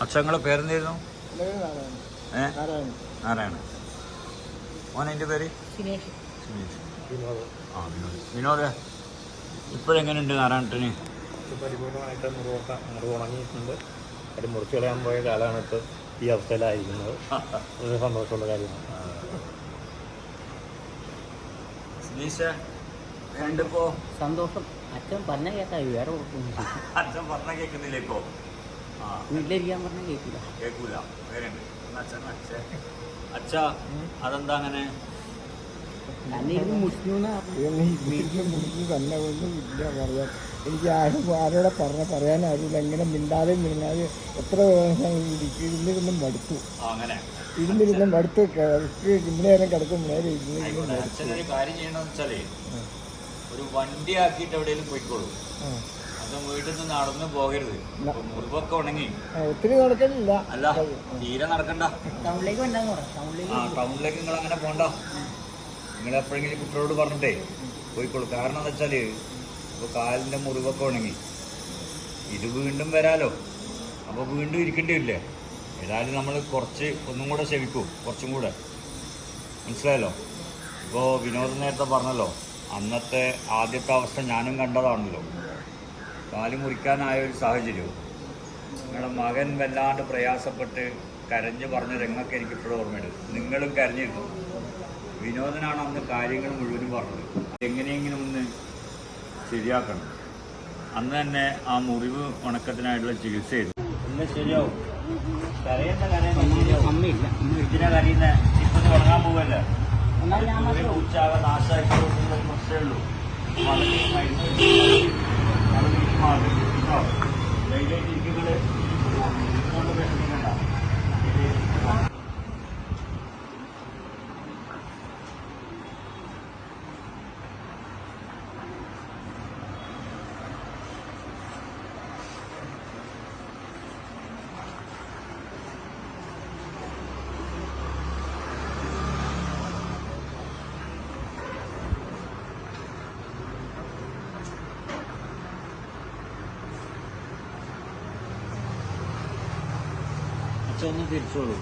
അച്ഛങ്ങളെ പേരെന്തായിരുന്നു? ഏ? നാരായണൻ. നാരായണ മോൻ എന്റെ പേര്? വിനോദ സുനീഷ് വിനോദ്. ആ വിനോദ്. വിനോദ് ഇപ്പോഴെങ്ങനെയുണ്ട് നാരായണത്തിന് പരിപൂർണമായിട്ട് മുറിവൊക്കെ മുറിവ് ഉണങ്ങിയിട്ടുണ്ട്. അത് മുറിച്ച് കളയാൻ പോയ കാലമാണ് ഇപ്പോൾ ഈ അവസ്ഥയിലായിരിക്കുന്നത്. വളരെ സന്തോഷമുള്ള കാര്യമാണ്. സന്തോഷം. അച്ഛൻ പറഞ്ഞ കേട്ടായി വേറെ അച്ഛൻ പറഞ്ഞ കേൾക്കുന്നില്ല ഇപ്പോ. ആ വീട്ടിലിരിക്കാൻ പറഞ്ഞാൽ കേൾക്കില്ല കേൾക്കൂല. അച്ഛ അതെന്താ അങ്ങനെ? തന്നെ ഒന്നും ഇല്ല പറയാൻ. എനിക്ക് ആരും ആരോടെ പറഞ്ഞ പറയാൻ അറിയില്ല എങ്ങനെ മിണ്ടാതെ മിണ്ടാതെ എത്ര ഇരുന്നിരുന്നും മടുത്തു. അങ്ങനെ. ഇരുന്നിരുന്നും മടുത്ത്. ഇന്നേരം ഇന്ന നേരം കിടക്കും നേരെ ഇരുന്നിരുന്നും ഒരു വെച്ചാലേ ഒരു വണ്ടി ആക്കിയിട്ട് എവിടെയെങ്കിലും പോയിക്കോളൂ വീട്ടിൽ നിന്ന് നടന്ന് പോകരുത്. മുറിവൊക്കെ ഉണങ്ങി. ആ, ഒത്തിരി നടക്കലില്ല. അല്ല തീരെ നടക്കണ്ട. ടൗണിലേക്ക് ആ ടൗണിലേക്ക് നിങ്ങൾ അങ്ങനെ പോണ്ട. നിങ്ങൾ എപ്പോഴെങ്കിലും കുട്ടികളോട് പറഞ്ഞിട്ടേ പോയിക്കോളൂ. കാരണം എന്താ വെച്ചാൽ ഇപ്പൊ കാലിന്റെ മുറിവൊക്കെ ഉണങ്ങി. ഇത് വീണ്ടും വരാലോ. അപ്പൊ വീണ്ടും ഇരിക്കേണ്ടി വരില്ലേ? ഏതായാലും നമ്മൾ കുറച്ച് ഒന്നും കൂടെ ക്ഷമിക്കൂ. കുറച്ചും കൂടെ. മനസ്സിലായല്ലോ? ഇപ്പോൾ വിനോദം നേരത്തെ പറഞ്ഞല്ലോ. അന്നത്തെ ആദ്യത്തെ അവസ്ഥ ഞാനും കണ്ടതാണല്ലോ. കാൽ മുറിക്കാനായ ഒരു സാഹചര്യവും. നിങ്ങളുടെ മകൻ വല്ലാണ്ട് പ്രയാസപ്പെട്ട് കരഞ്ഞു പറഞ്ഞ രംഗമൊക്കെ എനിക്ക് ഇപ്പോഴും ഓർമ്മയുണ്ട്. നിങ്ങളും കരഞ്ഞിരുന്നു. വിനോദനാണ് അന്ന് കാര്യങ്ങൾ മുഴുവനും പറഞ്ഞത്. എങ്ങനെയെങ്കിലും ഒന്ന് ശരിയാക്കണം. അന്ന് തന്നെ ആ മുറിവ് ഉണക്കത്തിനായിട്ടുള്ള ചികിത്സ ചെയ്തു ഇന്ന് ശരിയാവും. കരയുന്ന കരയുന്ന ഇപ്പൊ തുടങ്ങാൻ പോവല്ലേ. ഉച്ചാകെ നാശമായിട്ടുള്ള പ്രശ്നമേ ഉള്ളൂ. മരുന്ന് Eğlence ilgili അച്ഛൻ ഒന്ന് തിരിച്ചോളൂ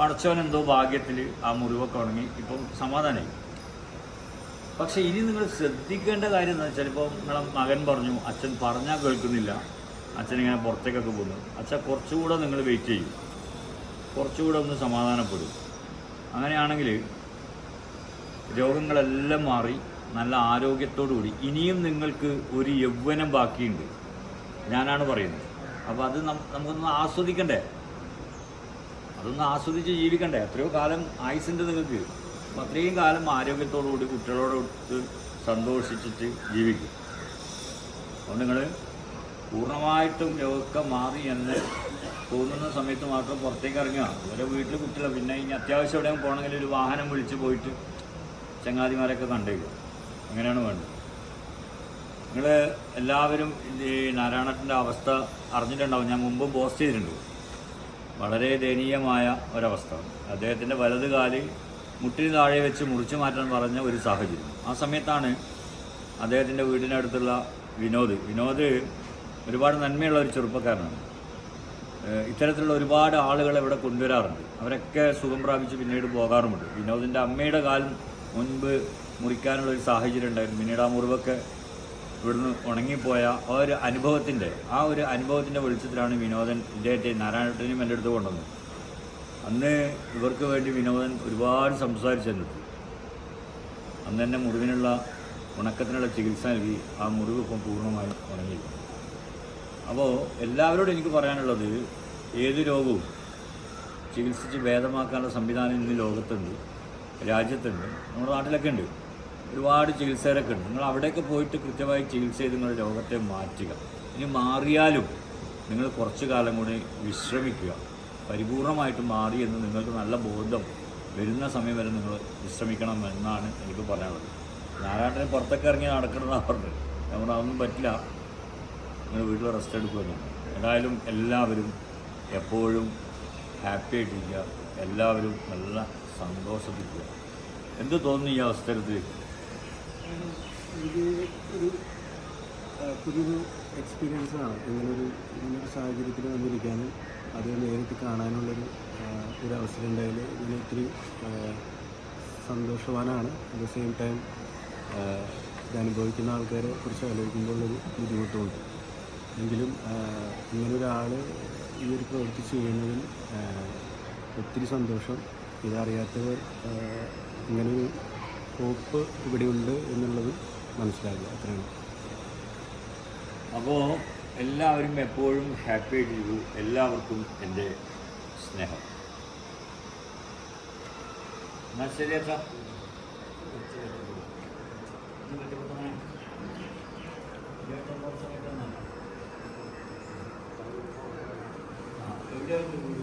പടച്ചവൻ എന്തോ ഭാഗ്യത്തിൽ ആ മുറിവൊക്കെ ഉണങ്ങി ഇപ്പം സമാധാനമായി പക്ഷെ ഇനി നിങ്ങൾ ശ്രദ്ധിക്കേണ്ട കാര്യം എന്താ വെച്ചാൽ ഇപ്പോൾ നിങ്ങളെ മകൻ പറഞ്ഞു അച്ഛൻ പറഞ്ഞാൽ കേൾക്കുന്നില്ല. അച്ഛൻ ഇങ്ങനെ പുറത്തേക്കൊക്കെ പോകുന്നു. അച്ഛൻ കുറച്ചുകൂടെ നിങ്ങൾ വെയിറ്റ് ചെയ്യും. കുറച്ചുകൂടെ ഒന്ന് സമാധാനപ്പെടും. അങ്ങനെയാണെങ്കിൽ രോഗങ്ങളെല്ലാം മാറി നല്ല ആരോഗ്യത്തോടു കൂടി. ഇനിയും നിങ്ങൾക്ക് ഒരു യൗവനം ബാക്കിയുണ്ട്. ഞാനാണ് പറയുന്നത്. അപ്പോൾ അത് നമുക്കൊന്ന് ആസ്വദിക്കണ്ടേ? അതൊന്ന് ആസ്വദിച്ച് ജീവിക്കണ്ടേ? എത്രയോ കാലം ആയുസുണ്ട് നിങ്ങൾക്ക് അപ്പം അത്രയും കാലം ആരോഗ്യത്തോടുകൂടി കുട്ടികളോടൊത്ത് സന്തോഷിച്ചിട്ട് ജീവിക്കും. അതുകൊണ്ട് നിങ്ങൾ പൂർണമായിട്ടും രോഗമൊക്കെ മാറി എന്ന് തോന്നുന്ന സമയത്ത് മാത്രം പുറത്തേക്ക് ഇറങ്ങുക. അതുപോലെ വീട്ടിൽ കുട്ടികളെ പിന്നെ ഇനി അത്യാവശ്യം എവിടെയും പോകണമെങ്കിൽ ഒരു വാഹനം വിളിച്ച് പോയിട്ട് ചങ്ങാതിമാരൊക്കെ കണ്ടേക്കും അങ്ങനെയാണ് വേണ്ടത്. നിങ്ങൾ എല്ലാവരും ഈ നാരായണത്തിന്റെ അവസ്ഥ അറിഞ്ഞിട്ടുണ്ടാവും. ഞാൻ മുമ്പ് പോസ്റ്റ് ചെയ്തിട്ടുണ്ട്. വളരെ ദയനീയമായ ഒരവസ്ഥ. അദ്ദേഹത്തിന്റെ വലത് കാലിൽ മുട്ടിന് താഴെ വെച്ച് മുറിച്ചു മാറ്റാൻ പറഞ്ഞ ഒരു സാഹചര്യം. ആ സമയത്താണ് അദ്ദേഹത്തിന്റെ വീടിനടുത്തുള്ള വിനോദ്. വിനോദ് ഒരുപാട് നന്മയുള്ള ഒരു ചെറുപ്പക്കാരനാണ്. ഇത്തരത്തിലുള്ള ഒരുപാട് ആളുകൾ ഇവിടെ കൊണ്ടുവരാറുണ്ട്. അവരൊക്കെ സുഖം പ്രാപിച്ച് പിന്നീട് പോകാറുമുണ്ട്. വിനോദിന്റെ അമ്മയുടെ കാലം മുൻപ് മുറിക്കാനുള്ള ഒരു സാഹചര്യം ഉണ്ടായിരുന്നു. പിന്നീട് ആ മുറിവൊക്കെ ഇവിടുന്ന് ഉണങ്ങിപ്പോയ ആ ഒരു അനുഭവത്തിന്റെ ആ ഒരു അനുഭവത്തിന്റെ വെളിച്ചത്തിലാണ് വിനോദൻ ഇദ്ദേഹത്തെ നാരായണത്തിനും എന്റെ അടുത്ത് കൊണ്ടുവന്നത്. അന്ന് ഇവർക്ക് വേണ്ടി വിനോദൻ ഒരുപാട് സംസാരിച്ചെന്നു അന്ന് തന്നെ മുറിവിനുള്ള ഉണക്കത്തിനുള്ള ചികിത്സ നൽകി ആ മുറിവ് ഇപ്പം പൂർണമായി ഉണങ്ങി അപ്പോൾ എല്ലാവരോടും എനിക്ക് പറയാനുള്ളത് ഏത് രോഗവും ചികിത്സിച്ച് ഭേദമാക്കാനുള്ള സംവിധാനം ഇന്ന് ലോകത്തുണ്ട് രാജ്യത്തുണ്ട് നമ്മുടെ നാട്ടിലൊക്കെ ഉണ്ട്. ഒരുപാട് ചികിത്സകരൊക്കെ ഉണ്ട്. നിങ്ങൾ അവിടെയൊക്കെ പോയിട്ട് കൃത്യമായി ചികിത്സ ചെയ്ത് നിങ്ങളുടെ രോഗത്തെ മാറ്റുക. ഇനി മാറിയാലും നിങ്ങൾ കുറച്ച് കാലം കൂടി വിശ്രമിക്കുക. പരിപൂർണമായിട്ട് മാറി എന്ന് നിങ്ങൾക്ക് നല്ല ബോധം വരുന്ന സമയം വരെ നിങ്ങൾ വിശ്രമിക്കണം എന്നാണ് എനിക്ക് പറയാനുള്ളത്. നാരായണനെ പുറത്തൊക്കെ ഇറങ്ങി നടക്കണമെന്നാണ് പറഞ്ഞത്. നമ്മുടെ അതൊന്നും പറ്റില്ല. നിങ്ങൾ വീട്ടിൽ റെസ്റ്റ് എടുക്കുമല്ലോ ഏതായാലും എല്ലാവരും എപ്പോഴും ഹാപ്പി ആയിട്ടിരിക്കുക. എല്ലാവരും നല്ല സന്തോഷത്തിരിക്കുക. എന്ത് തോന്നുന്നു ഈ അവസരത്തിൽ? ഇത് ഒരു പുതിയൊരു എക്സ്പീരിയൻസാണ് ഇങ്ങനൊരു ഇങ്ങനൊരു സാഹചര്യത്തിൽ വന്നിരിക്കാനും അത് നേരിട്ട് കാണാനുള്ളൊരു ഒരു അവസരം ഉണ്ടായാൽ ഇതിന് ഒത്തിരി സന്തോഷവാനാണ്. അറ്റ് ദ സെയിം ടൈം ഇത് അനുഭവിക്കുന്ന ആൾക്കാരെ കുറിച്ച് ആലോചിക്കുമ്പോഴൊരു ബുദ്ധിമുട്ടുമുണ്ട്. എങ്കിലും ഇങ്ങനൊരാൾ ഈ ഒരു പ്രവൃത്തി ചെയ്യുന്നതിൽ ഒത്തിരി സന്തോഷം. ഇതറിയാത്തവർ ഇങ്ങനൊരു ഹോപ്പ് ഇവിടെയുണ്ട് എന്നുള്ളത് മനസ്സിലാക്കുക. അത്രയാണ്. അപ്പോൾ എല്ലാവരും എപ്പോഴും ഹാപ്പി ആയിട്ടിരിക്കൂ എല്ലാവർക്കും എന്റെ സ്നേഹം. എന്നാൽ ശരി അച്ഛാ എവിടെയാണ് എവിടെയാ